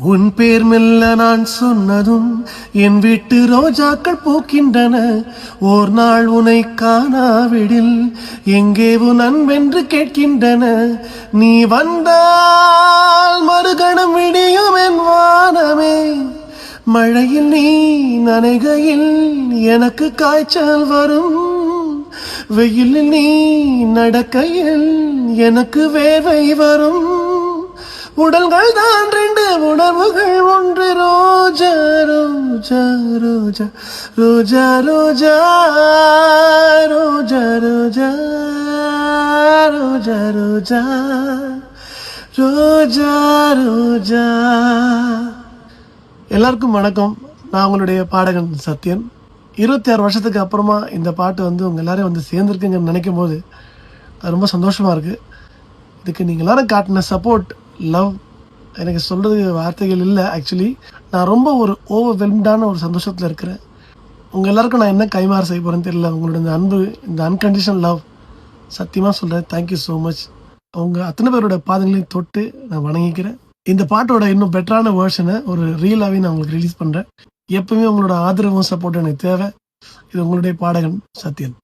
உன் பேர் மெல்ல நான் சொன்னதும் என் வீட்டு ரோஜாக்கள் பூக்கின்றன. ஓர் நாள் உனை காணாவிடில் எங்கே உன் அன்பென்று கேட்கின்றன. நீ வந்தால் மறுகணம் விடியும் என் வானமே. மழையில் நீ நனைகையில் எனக்கு காய்ச்சல் வரும். வெயிலில் நீ நடக்கையில் எனக்கு வேவை வரும். ரெண்டு ஒன்று ரோஜா ரோஜா ரோஜா ரோஜா ரோஜா ரோஜா ரோஜா ரோஜா ரோஜா ரோஜா ரோஜா எல்லாருக்கும் வணக்கம் நான் உங்களுடைய பாடகன் சத்யன் இருபத்தி ஆறு வருஷத்துக்கு அப்புறமா இந்த பாட்டு வந்து உங்கள் எல்லாரையும் வந்து சேர்ந்துருக்குங்கன்னு நினைக்கும் போது அது ரொம்ப சந்தோஷமாக இருக்குது இதுக்கு நீங்கள் எல்லாரும் காட்டின சப்போர்ட் லவ் எனக்கு சொல்கிறதுக்கு வார்த்தைகள் இல்லை ஆக்சுவலி நான் ரொம்ப ஒரு ஓவர்வெல்ம்டான ஒரு சந்தோஷத்தில் இருக்கிறேன். உங்கள் எல்லாருக்கும் நான் என்ன கைமாறு செய்ய போகிறேன்னு தெரியல. உங்களோட இந்த அன்பு இந்த அன்கண்டிஷன் லவ் சத்தியமாக சொல்கிறேன் தேங்க்யூ ஸோ மச் அவங்க அத்தனை பேரோட பாதங்களையும் தொட்டு நான் வணங்கிக்கிறேன். இந்த பாட்டோட இன்னும் பெட்டரான வேர்ஷனை ஒரு ரீலாகவே நான் உங்களுக்கு ரிலீஸ் பண்ணுறேன் எப்பவுமே உங்களோட ஆதரவும் சப்போர்ட் எனக்கு தேவை. இது உங்களுடைய பாடகன் சத்யன்.